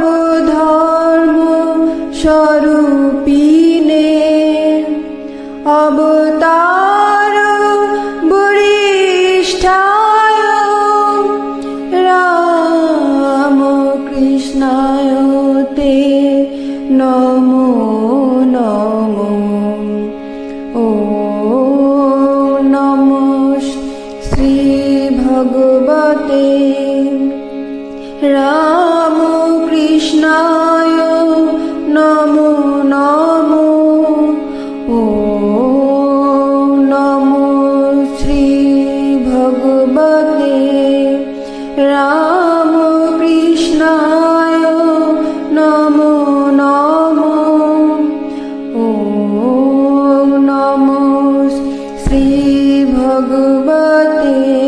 সর্বধর্ম স্বরূপিণে অবতার বরিষ্ঠায় রাম কৃষ্ণায় তে নমো ভগবতে। রামকৃষ্ণায় নমো নমো। ও নমো শ্রী ভগবতে। রামকৃষ্ণায় নমো নমো। ও নমো শ্রী ভগবতে।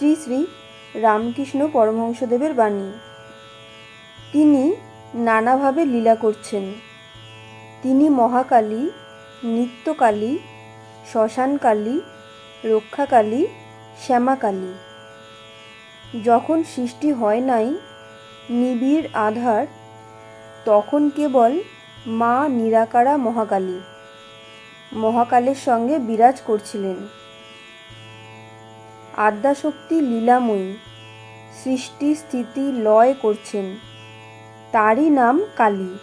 শ্রী শ্রী রামকৃষ্ণ পরমহংসদেবের বাণী। তিনি নানাভাবে লীলা করছেন। তিনি মহাকালী, নিত্যকালী, শ্মশানকালী, রক্ষাকালী, শ্যামাকালী। যখন সৃষ্টি হয় নাই, নিবিড় আধার, তখন কেবল মা নিরাকারা মহাকালী। মহাকালের সঙ্গে বিরাজ করছিলেন। আদ্যাশক্তি লীলাময়ী। সৃষ্টি স্থিতি লয় করছেন। তারই নাম কালী।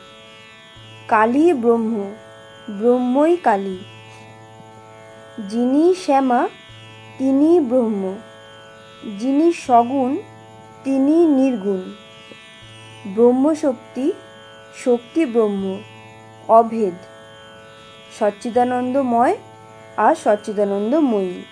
কালী ব্রহ্ম, ব্রহ্মই কালী। যিনি শ্যামা তিনি ব্রহ্ম। যিনি সগুণ তিনি নির্গুণ। ব্রহ্মশক্তি, শক্তি ব্রহ্ম, অভেদ। সচ্চিদানন্দময় আর সচ্চিদানন্দময়ী।